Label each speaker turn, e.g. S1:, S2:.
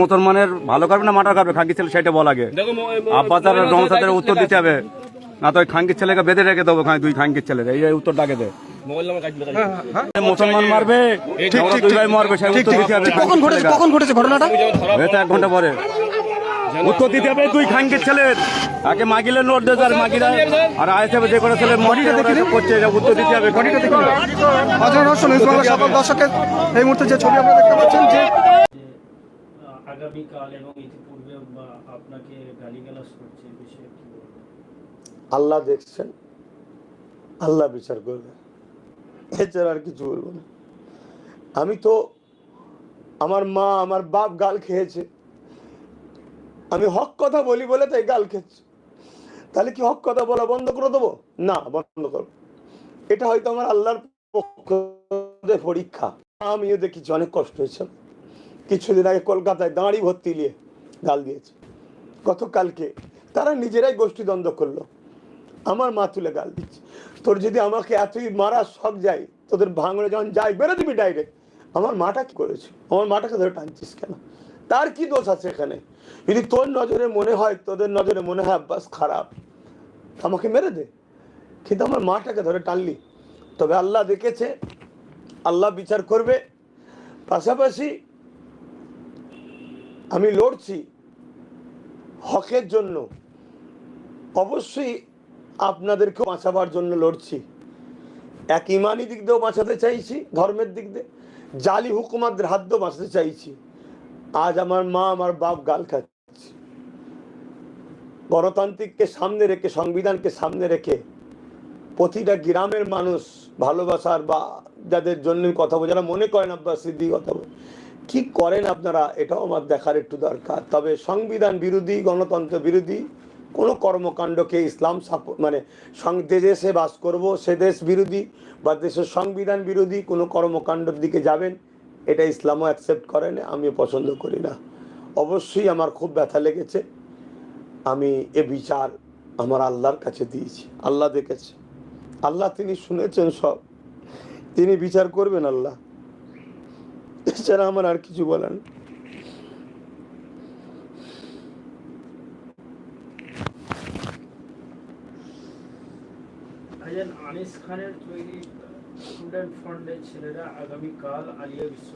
S1: মুসলমানের ভালো করবে না মাটার করবে? খাঙ্কি ছেলে সেটা বলা আগে। আর রমসাদের উত্তর দিতে হবে। না তো ওই খাঙ্কির ছেলেকে বেঁধে রেখে দেবো দুই খাঙ্কির ছেলে। এই উত্তর ডাকে দে। মুসলমান মারবে আমরা দুই ভাই মারবে সেই উত্তর দিতে হবে
S2: কখন ঘটেছে কখন ঘটেছে ঘটনাটা?
S1: হয়তো এক ঘণ্টা পরে। উত্তর দিতে হবে দুই খাঙ্কির ছেলের আগে মাগিলে নোট দেবে আর মাগিরা আর আইসে যে করে ছেলে দেখে করছে উত্তর দিতে হবে। ঘটিটা দেখে
S2: অজয় রহস্য নিউজ বাংলা সকল দর্শকের এই মুহূর্তে যে ছবি আপনারা দেখতে পাচ্ছেন যে
S3: এবং ইতিপূর্বে আপনাকে গালিগালাজ করছে বিষয়ে কি
S4: আল্লাহ দেখছেন, আল্লাহ বিচার করবে। এছাড়া আর কিছু বলব না। আমি তো আমার মা, আমার বাপ গাল খেয়েছে। আমি হক কথা বলি বলে তাই গাল খেয়েছে। তাহলে কি হক কথা বলা বন্ধ করে দেবো? না, বন্ধ করব। এটা হয়তো আমার আল্লাহর পক্ষ পরীক্ষা। আমিও দেখি অনেক কষ্ট হয়েছে। কিছুদিন আগে কলকাতায় দাঁড়ি ভর্তি নিয়ে গাল দিয়েছে। গতকালকে তারা নিজেরাই গোষ্ঠী দ্বন্দ্ব করল। আমার মা তুলে গাল দিচ্ছে। তোর যদি আমাকে এতই মারা শখ যায়, তোদের ভাঙড়ে যখন যাই, বেরো দিবি ডাইরেক্ট আমার মাটা কি করেছে? আমার মাটাকে ধরে টানছিস কেন? তার কি দোষ আছে এখানে? যদি তোর নজরে মনে হয়, তোদের নজরে মনে হয় বাস খারাপ। আমাকে মেরে দে। কিন্তু আমার মাটাকে ধরে টানলি। তবে আল্লাহ দেখেছে, আল্লাহ বিচার করবে। পাশাপাশি আমি লড়ছি হকের জন্য। অবশ্যই আপনাদেরকেও বাঁচাবার জন্য লড়ছি। এক ইমানি দিক দিয়েও বাঁচাতে চাইছি, ধর্মের দিক দিয়ে। জালি হুকুমাদের হাত দিয়েও বাঁচাতে চাইছি। আজ আমার মা, আমার বাপ গাল খাচ্ছে। গণতান্ত্রিককে সামনে রেখে, সংবিধানকে সামনে রেখে প্রতিটা গ্রামের মানুষ ভালোবাসার বা যাদের জন্য কথা বলে, যারা মনে করেন আব্বাস সিদ্দি কথা বলে কি করেন আপনারা? এটাও আমার দেখার একটু দরকার। তবে সংবিধান বিরোধী, গণতন্ত্র বিরোধী কোনো কর্মকাণ্ডকে ইসলাম মানে যে দেশে বাস করব সে দেশ বিরোধী বা দেশের সংবিধান বিরোধী কোনো কর্মকাণ্ডের দিকে যাবেন? এটা ইসলামও অ্যাকসেপ্ট করে না আমিও পছন্দ করি না। অবশ্যই আমার খুব ব্যথা লেগেছে। আমি এ বিচার আমার আল্লাহর কাছে দিয়েছি, আল্লাহ দেখেছে। আল্লাহ তিনি শুনেছেন সব। তিনি বিচার করবেন আল্লাহ। এছাড়া আমার আর কিছু বলার।
S3: আনিস খানের তৈরি স্টুডেন্ট ফান্ডের ছেলেরা আগামীকাল আলিয়া বিশ্ব